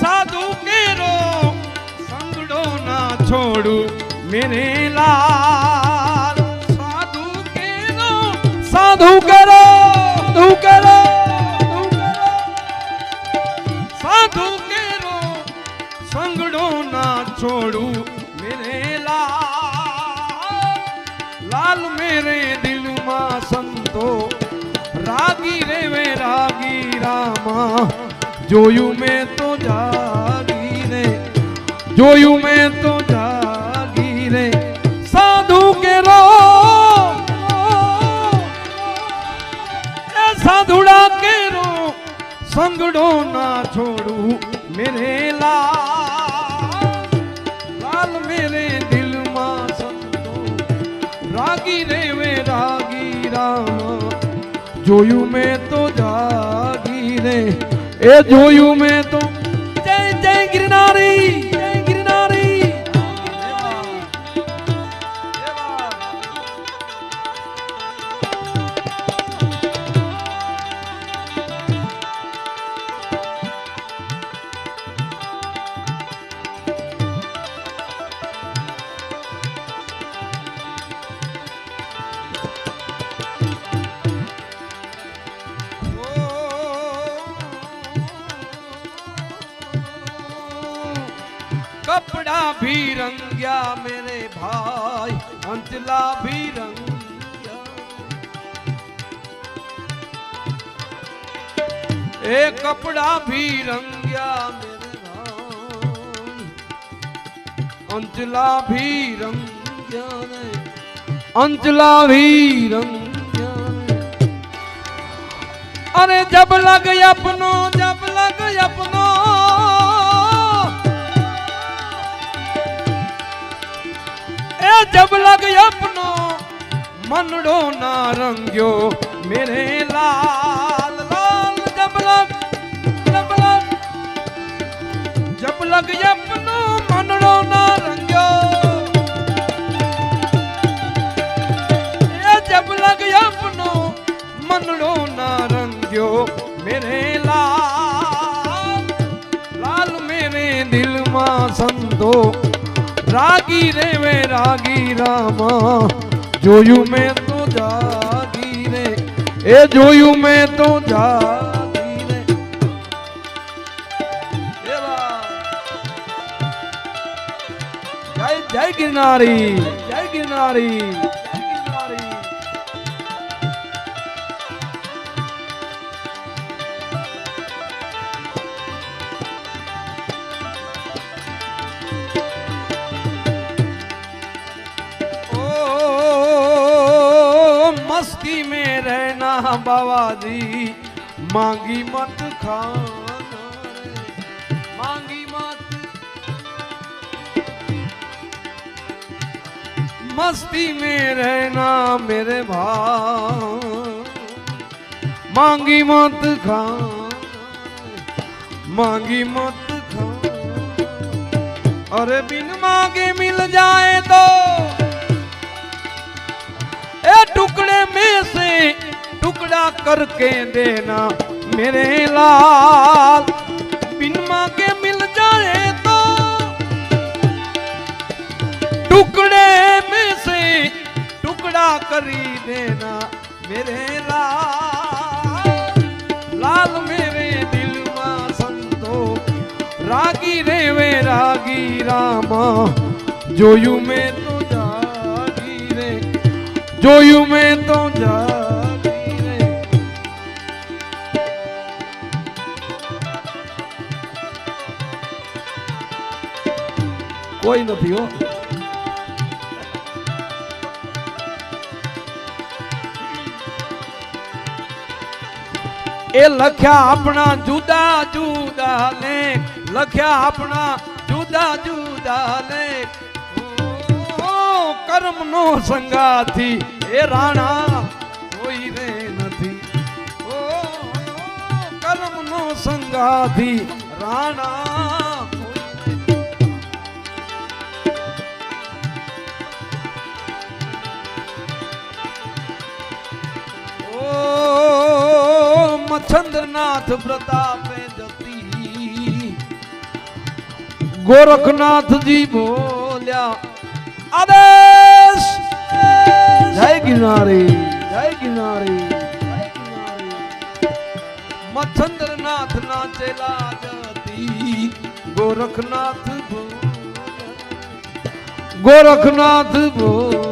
સાધુ કેરો સંગડો ના છોડું મેરે લાલ. સાધુ કેરો, સાધુ કરો સાધુ કરો, સાધુ કેરો. સંગડો ના છોડું મેરે લાલ. લાલ મેરે દિલમાં સંતો, રાગી રે વે રાગી રામા. જોયું મેં તો જાગી જોયું મેં તો જાગી સાધુ કે રો સાધુડા કે રો સંગડો ના છોડું, મેરે લાલ લાલ મેરે દિલમાં સંતો રાગી રે વે રાગી રામ. જોયું મેં તો જાગી રે એ જોયું મેં તો Holy कपड़ा भी रंग्या मेरे भाई अंचला भी रंग ए कपड़ा भी रंग्या मेरे भाई, अंचला भी रंग्या रे। अंचला भी रंग्या रे। अरे जब लग अपनो, जब लग अपनो જબ લગ અપનો મનડો ના રંગ્યો મેરે લાલ લાલ જબ લગ જબ લગ જબ લગ અપનો મનડો ના રંગ્યો એ જબ લગ અપનો મનડો ના રંગ્યો મેરે લાલ લાલ મેરે દિલમાં સંતો રાગી રે વે, રાગી રામા. જોયું મેં તો જાગી રે. એ જોયું મેં તો જાગી રે. જય જય જય ગિરનારી જય ગિરનારી. मस्ती में रहना बाबा जी। मांगी मत खाना मांगी मत। मस्ती में रहना मेरे भाई। मांगी मत खाना मांगी मत खाना अरे बिन मांगे मिल जाए तो टुकड़ा करके देना मेरे लाल बिन मांगे मिल जाए तो टुकड़े में से टुकड़ा करी देना मेरे लाल लाल मेरे दिल में संतो रागी रे वे रागी रामा જોયું મેં તો જાગી રે જોયું મેં તો જાગી કોઈ નથી હો એ લખ્યા આપણા જુદા જુદા લેખ. લખ્યા આપણા જુદા જુદા લેખ. કર્મ કર્મનો સંગાથી એ રાણા કોઈ રે નથી. ઓ, કર્મનો સંગાથી રાણા गोरखनाथ प्रताप गोरखनाथ जी बोलिया आदेश। जय किनारे जय किनारे। मच्छंद्र नाथ ना नाचे जाती गोरखनाथ गोरखनाथ बोल।